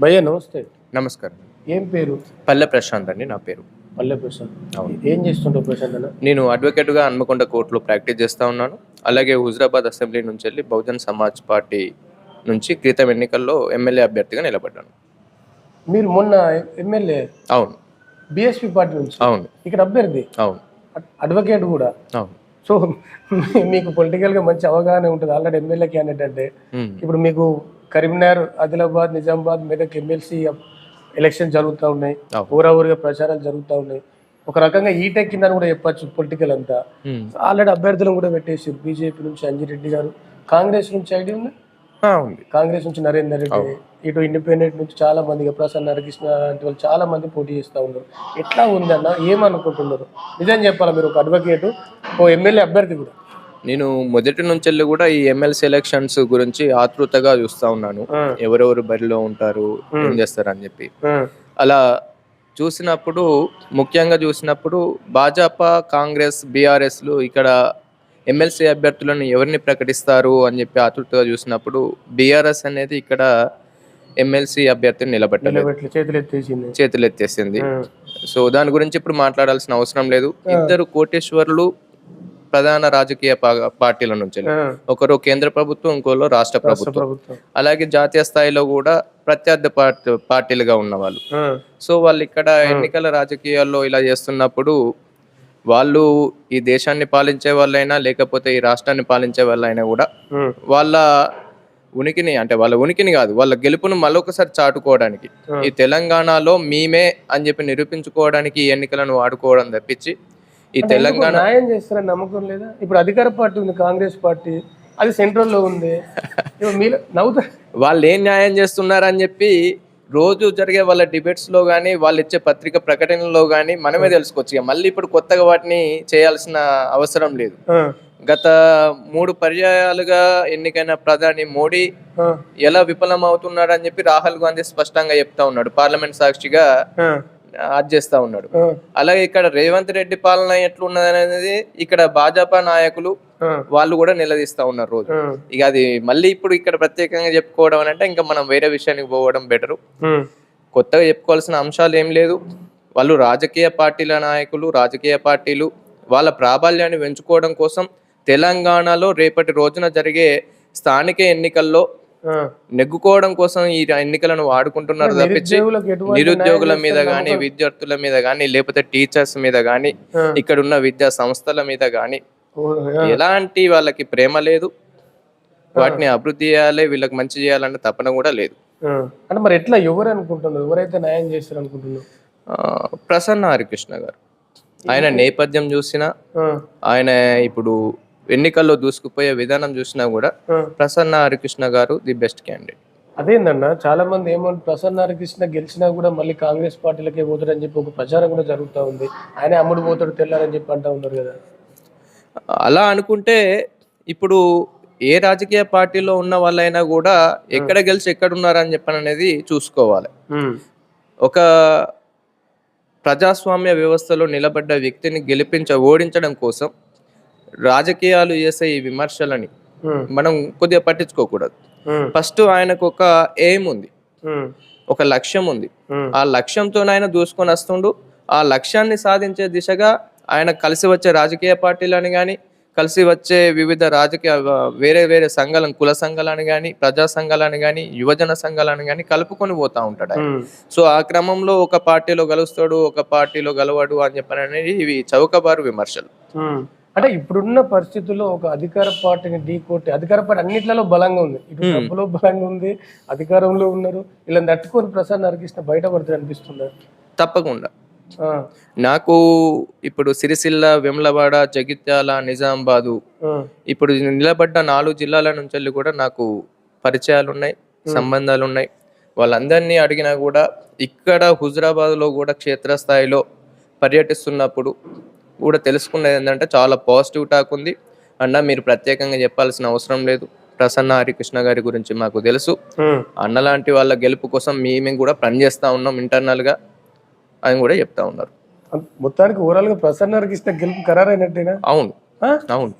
భయ్య నమస్తే. నమస్కారం. ఏం పేరు? పల్లె ప్రశాంత్ అండి నా పేరు. పల్లె ప్రశాంత్. అవును. ఏం చేస్తుంటావు ప్రశాంత్ అన్న? నేను అడ్వకేట్గా హన్మకొండ కోర్టులో ప్రాక్టీస్ చేస్తూ ఉన్నాను. అలాగే హుజరాబాద్ అసెంబ్లీ నుంచి వెళ్ళి బహుజన్ సమాజ్ పార్టీ నుంచి క్రితం ఎన్నికల్లో ఎమ్మెల్యే అభ్యర్థిగా నిలబడ్డాను. మీరు మొన్న ఎమ్మెల్యే? అవును. బీఎస్పీ పార్టీ నుంచి? అవును. ఇక్కడ అభ్యర్థి? అవును. అడ్- అడ్వకేట్ కూడా? అవును. సో మీకు పొలిటికల్గా మంచి అవగాహన ఉంటుంది ఆల్రెడీ ఎమ్మెల్యే క్యాండిడేట్ అంటే. ఇప్పుడు మీకు కరీంనగర్ ఆదిలాబాద్ నిజామాబాద్ మెదక్ ఎమ్మెల్సీ ఎలక్షన్ జరుగుతూ ఉన్నాయి. ఊరా ఊరిగా ప్రచారాలు జరుగుతూ ఉన్నాయి. ఒక రకంగా ఈటెక్ కింద కూడా చెప్పచ్చు పొలిటికల్ అంతా. ఆల్రెడీ అభ్యర్థులను కూడా పెట్టేసి బీజేపీ నుంచి అంజిరెడ్డి గారు. కాంగ్రెస్ నుంచి ఐడియా ఉంది? కాంగ్రెస్ నుంచి నరేందర్ రెడ్డి. ఇటు ఇండిపెండెంట్ నుంచి చాలా మంది ప్రసన్న హరికృష్ణ లాంటి వాళ్ళు చాలా మంది పోటీ చేస్తూ ఉన్నారు. ఎట్లా ఉందన్న ఏమనుకుంటున్నారు? నిజం చెప్పాలా మీరు ఒక అడ్వకేట్ ఓ ఎమ్మెల్యే అభ్యర్థి కూడా? నేను మొదటి నుంచి కూడా ఈ ఎమ్మెల్సీ ఎలక్షన్స్ గురించి ఆతృతగా చూస్తా ఉన్నాను. ఎవరెవరు బరిలో ఉంటారు ఏం చేస్తారు అని చెప్పి అలా చూసినప్పుడు ముఖ్యంగా చూసినప్పుడు భాజపా కాంగ్రెస్ బీఆర్ఎస్లు ఇక్కడ ఎమ్మెల్సీ అభ్యర్థులను ఎవరిని ప్రకటిస్తారు అని చెప్పి ఆతృతగా చూసినప్పుడు బీఆర్ఎస్ అనేది ఇక్కడ ఎమ్మెల్సీ అభ్యర్థిని నిలబెట్టలేదు. నిలబెట్టి చేతులు ఎత్తేసింది. చేతులు ఎత్తేసింది. ఆ, సో దాని గురించి ఇప్పుడు మాట్లాడాల్సిన అవసరం లేదు. ఇద్దరు కోటేశ్వర్లు ప్రధాన రాజకీయ పార్టీల నుంచి ఒకరు కేంద్ర ప్రభుత్వం ఇంకోరు రాష్ట్ర ప్రభుత్వం. అలాగే జాతీయ స్థాయిలో కూడా ప్రత్యర్థి పార్టీ పార్టీలుగా ఉన్నవాళ్ళు. ఆ, సో వాళ్ళు ఇక్కడ ఎన్నికల రాజకీయాల్లో ఇలా చేస్తున్నప్పుడు వాళ్ళు ఈ దేశాన్ని పాలించే వాళ్ళైనా లేకపోతే ఈ రాష్ట్రాన్ని పాలించే వాళ్ళైనా కూడా వాళ్ళ ఉనికిని అంటే వాళ్ళ ఉనికిని కాదు వాళ్ళ గెలుపును మరొకసారి చాటుకోవడానికి. ఈ తెలంగాణలో మేమే అని చెప్పి నిరూపించుకోవడానికి ఈ ఎన్నికలను వాడుకోవడం తప్పించి ఈ తెలంగాణ న్యాయం చేస్తారని నమ్మకం లేదా? ఇప్పుడు అధికార పార్టీ ఉంది కాంగ్రెస్ పార్టీ అది సెంట్రల్లో ఉంది. మీరు నవ్వుతారు వాళ్ళు ఏం న్యాయం చేస్తున్నారని చెప్పి రోజు జరిగే వాళ్ళ డిబేట్స్లో కానీ వాళ్ళు ఇచ్చే పత్రిక ప్రకటనలో కానీ మనమే తెలుసుకోవచ్చు ఇక. మళ్ళీ ఇప్పుడు కొత్తగా వాటిని చేయాల్సిన అవసరం లేదు. గత మూడు పర్యాయాలుగా ఎన్నికైన ప్రధాని మోడీ ఎలా విఫలం అవుతున్నాడు అని చెప్పి రాహుల్ గాంధీ స్పష్టంగా చెప్తా ఉన్నాడు. పార్లమెంట్ సాక్షిగా అది చేస్తా ఉన్నాడు. అలాగే ఇక్కడ రేవంత్ రెడ్డి పాలన ఎట్లున్నది అనేది ఇక్కడ భాజపా నాయకులు వాళ్ళు కూడా నిలదీస్తా ఉన్నారు రోజు. ఇక అది మళ్ళీ ఇప్పుడు ఇక్కడ ప్రత్యేకంగా చెప్పుకోవడం అని అంటే ఇంకా మనం వేరే విషయానికి పోవడం బెటరు కొత్తగా చెప్పుకోవాల్సిన అంశాలు ఏం లేదు. వాళ్ళు రాజకీయ పార్టీల నాయకులు రాజకీయ పార్టీలు వాళ్ళ ప్రాబల్యాన్ని పెంచుకోవడం కోసం తెలంగాణలో రేపటి రోజున జరిగే స్థానిక ఎన్నికల్లో. నెగ్గుకోవడం కోసం ఈ ఎన్నికలను వాడుకుంటున్నారు తప్పించి నిరుద్యోగుల మీద నమ్మకం? విద్యార్థుల మీద కానీ లేకపోతే టీచర్స్ మీద కానీ ఆ, ఇక్కడ ఉన్న విద్యా సంస్థల మీద ఆ, ఎలాంటి వాళ్ళకి ప్రేమ లేదు. వాటిని అభివృద్ధి చేయాలి వీళ్ళకి మంచి చేయాలన్న తపన కూడా లేదు. అంటే మరి ఎట్లా ఎవరు అనుకుంటున్నారు ఎవరైతే న్యాయం చేస్తారు అనుకుంటున్నారు ప్రసన్న హరికృష్ణ గారు. ఆయన నేపథ్యం చూసినా ఆయన ఇప్పుడు ఎన్నికల్లో దూసుకుపోయే విధానం చూసినా కూడా. ప్రసన్న హరికృష్ణ గారు ది బెస్ట్ క్యాండిడేట్. అదేందన్న చాలా మంది ఏమంటారు ప్రసన్న హరికృష్ణ గెలిచినా కూడా మళ్ళీ కాంగ్రెస్ పార్టీలకే పోతాడని చెప్పి ఒక ప్రచారం కూడా జరుగుతూ ఉంది. ఆయన అమ్ముడు పోతాడు తెల్లారని చెప్పి అంటా ఉన్నారు కదా. అలా అనుకుంటే ఇప్పుడు ఏ రాజకీయ పార్టీలో ఉన్న వాళ్ళైనా కూడా ఎక్కడ గెలిచి ఎక్కడ ఉన్నారని చెప్పని అనేది చూసుకోవాలి. ఒక ప్రజాస్వామ్య వ్యవస్థలో నిలబడ్డ వ్యక్తిని గెలిపించ ఓడించడం కోసం రాజకీయాలు చేసే ఈ విమర్శలని మనం కొద్దిగా పట్టించుకోకూడదు. ఫస్ట్ ఆయనకు ఒక ఎయిమ్ ఉంది. ఒక లక్ష్యం ఉంది. ఆ లక్ష్యంతో ఆయన దూసుకొని వస్తుండు. ఆ లక్ష్యాన్ని సాధించే దిశగా ఆయన కలిసి వచ్చే రాజకీయ పార్టీలని కానీ కలిసి వచ్చే వివిధ రాజకీయ వేరే వేరే సంఘాలను కుల సంఘాలని కానీ ప్రజా సంఘాలని కానీ యువజన సంఘాలని కానీ కలుపుకొని పోతా ఉంటాడు సో ఆ క్రమంలో ఒక పార్టీలో కలుస్తాడు ఒక పార్టీలో గలవాడు అని చెప్పని అనేది ఇవి చౌకబారు విమర్శలు. అంటే ఇప్పుడున్న పరిస్థితుల్లో ఒక అధికార పార్టీని ఢీ కొట్టి అధికార పార్టీ అన్నిట్లలో బలంగా ఉంది. ఇటు డబ్బులో బలంగా ఉంది అధికారంలో ఉన్నారు. ఇలా తట్టుకొని ప్రసన్న హరికృష్ణ బయటపడుతుంది అనిపిస్తున్నారు తప్పకుండా. నాకు ఇప్పుడు సిరిసిల్ల వెమ్లవాడ జగిత్యాల నిజామాబాదు ఇప్పుడు నిలబడ్డ నాలుగు జిల్లాల నుంచి కూడా నాకు పరిచయాలు ఉన్నాయి సంబంధాలు ఉన్నాయి వాళ్ళందరినీ అడిగినా కూడా ఇక్కడ హుజరాబాద్లో కూడా క్షేత్రస్థాయిలో పర్యటిస్తున్నప్పుడు కూడా తెలుసుకున్నది ఏంటంటే చాలా పాజిటివ్ టాక్ ఉంది. అన్న మీరు ప్రత్యేకంగా చెప్పాల్సిన అవసరం లేదు. ప్రసన్న హరికృష్ణ గారి గురించి మాకు తెలుసు. అన్న లాంటి వాళ్ళ గెలుపు కోసం మేము కూడా పనిచేస్తా ఉన్నాం ఇంటర్నల్గా అని కూడా చెప్తా ఉన్నారు. మొత్తానికి ఓవరాల్గా ప్రసన్న హరికృష్ణ గెలుపు ఖరారైనట్టేనా? అవును? అవును.